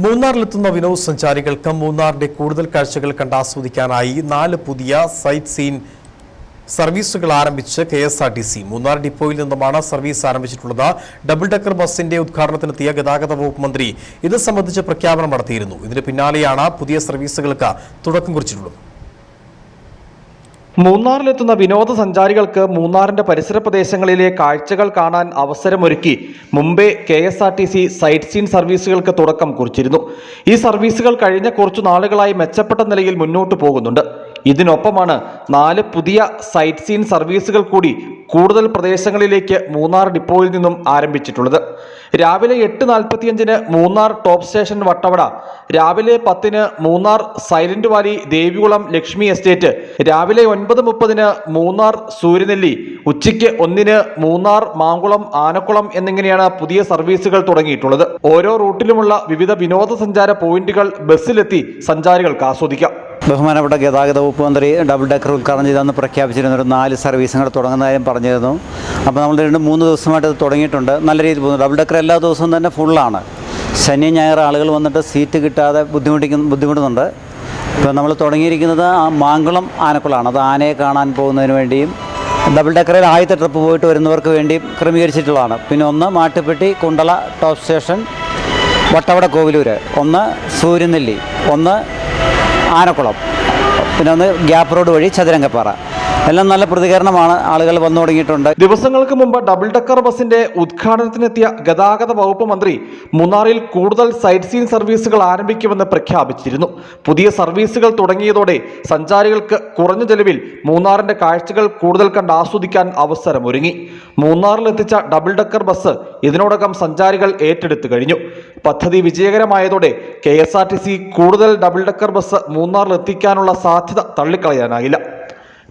മൂന്നാറിലെത്തുന്ന വിനോദസഞ്ചാരികൾക്ക് മൂന്നാറിന്റെ കൂടുതൽ കാഴ്ചകൾ കണ്ടാസ്വദിക്കാനായി നാല് പുതിയ സൈറ്റ് സീൻ സർവീസുകൾ ആരംഭിച്ച് K S R T C. Munnar ഡിപ്പോയിൽ നിന്നുമാണ് സർവീസ് ആരംഭിച്ചിട്ടുള്ളത്. ഡബിൾ ഡെക്കർ ബസിന്റെ ഉദ്ഘാടനത്തിനെത്തിയ ഗതാഗത വകുപ്പ് മന്ത്രി ഇത് സംബന്ധിച്ച് പ്രഖ്യാപനം നടത്തിയിരുന്നു. ഇതിന് പിന്നാലെയാണ് പുതിയ സർവീസുകൾക്ക് തുടക്കം കുറിച്ചിട്ടുള്ളത്. മൂന്നാറിലെത്തുന്ന വിനോദസഞ്ചാരികൾക്ക് മൂന്നാറിന്റെ പരിസര പ്രദേശങ്ങളിലെ കാഴ്ചകൾ കാണാൻ അവസരമൊരുക്കി Mumbai K S R T C sightseeing സർവീസുകൾക്ക് തുടക്കം കുറിച്ചിരുന്നു. ഈ സർവീസുകൾ കഴിഞ്ഞ കുറച്ചു നാളുകളായി മെച്ചപ്പെട്ട നിലയിൽ മുന്നോട്ടു പോകുന്നുണ്ട്. ഇതിനൊപ്പമാണ് നാല് പുതിയ സൈറ്റ് സീൻ സർവീസുകൾ കൂടി കൂടുതൽ പ്രദേശങ്ങളിലേക്ക് മൂന്നാർ ഡിപ്പോയിൽ നിന്നും ആരംഭിച്ചിട്ടുള്ളത്. രാവിലെ എട്ട് നാൽപ്പത്തിയഞ്ചിന് മൂന്നാർ ടോപ്പ് സ്റ്റേഷൻ വട്ടവട രാവിലെ പത്തിന് Munnar Silent Valley Devikulam Lakshmi estate രാവിലെ ഒൻപത് മുപ്പതിന് മൂന്നാർ സൂര്യനെല്ലി ഉച്ചയ്ക്ക് ഒന്നിന് മൂന്നാർ മാങ്കുളം ആനക്കുളം എന്നിങ്ങനെയാണ് പുതിയ സർവീസുകൾ തുടങ്ങിയിട്ടുള്ളത്. ഓരോ റൂട്ടിലുമുള്ള വിവിധ വിനോദസഞ്ചാര പോയിന്റുകൾ ബസ്സിലെത്തി സഞ്ചാരികൾക്ക് ആസ്വദിക്കാം. ബഹുമാനപ്പെട്ട ഗതാഗത വകുപ്പ് മന്ത്രി ഡബിൾ ഡെക്കർ ഉദ്ഘാടനം ചെയ്തെന്ന് പ്രഖ്യാപിച്ചിരുന്ന ഒരു നാല് സർവീസുകൾ തുടങ്ങുന്നതായും പറഞ്ഞിരുന്നു. അപ്പോൾ നമ്മൾ രണ്ട് മൂന്ന് ദിവസമായിട്ട് ഇത് തുടങ്ങിയിട്ടുണ്ട്. നല്ല രീതിയിൽ പോകുന്നു. ഡബിൾ ഡെക്കർ എല്ലാ ദിവസവും തന്നെ ഫുള്ളാണ്. ശനി ഞായർ ആളുകൾ വന്നിട്ട് സീറ്റ് കിട്ടാതെ ബുദ്ധിമുട്ടിക്കുന്ന ബുദ്ധിമുട്ടുന്നുണ്ട്. ഇപ്പോൾ നമ്മൾ തുടങ്ങിയിരിക്കുന്നത് ആ മാങ്കുളം ആനക്കുളമാണ് അത് ആനയെ കാണാൻ പോകുന്നതിന് വേണ്ടിയും ഡബിൾ ഡെക്കറിൽ ആദ്യത്തെ ട്രിപ്പ് പോയിട്ട് വരുന്നവർക്ക് വേണ്ടിയും ക്രമീകരിച്ചിട്ടുള്ളതാണ്. പിന്നെ ഒന്ന് മാട്ടുപ്പെട്ടി കുണ്ടള ടോപ്പ് സ്റ്റേഷൻ വട്ടവട കോവിലൂർ ഒന്ന് സൂര്യനെല്ലി. ഒന്ന് ആനക്കുളം. പിന്നെ ഒന്ന് ഗ്യാപ്പ് റോഡ് വഴി ചതുരംഗപ്പാറ. എല്ലാം നല്ല പ്രതികരണമാണ്. ആളുകൾ വന്നു തുടങ്ങിയിട്ടുണ്ട്. ദിവസങ്ങൾക്ക് മുമ്പ് ഡബിൾ ഡെക്കർ ബസിന്റെ ഉദ്ഘാടനത്തിനെത്തിയ ഗതാഗത വകുപ്പ് മന്ത്രി മൂന്നാറിൽ കൂടുതൽ സൈറ്റ് സീൻ സർവീസുകൾ ആരംഭിക്കുമെന്ന് പ്രഖ്യാപിച്ചിരുന്നു. പുതിയ സർവീസുകൾ തുടങ്ങിയതോടെ സഞ്ചാരികൾക്ക് കുറഞ്ഞ ചെലവിൽ മൂന്നാറിന്റെ കാഴ്ചകൾ കൂടുതൽ കണ്ട് ആസ്വദിക്കാൻ അവസരമൊരുങ്ങി. മൂന്നാറിലെത്തിച്ച ഡബിൾ ഡക്കർ ബസ് ഇതിനോടകം സഞ്ചാരികൾ ഏറ്റെടുത്തു കഴിഞ്ഞു. പദ്ധതി വിജയകരമായതോടെ കെ കൂടുതൽ ഡബിൾ ഡക്കർ ബസ് മൂന്നാറിലെത്തിക്കാനുള്ള സാധ്യത തള്ളിക്കളയാനാകില്ല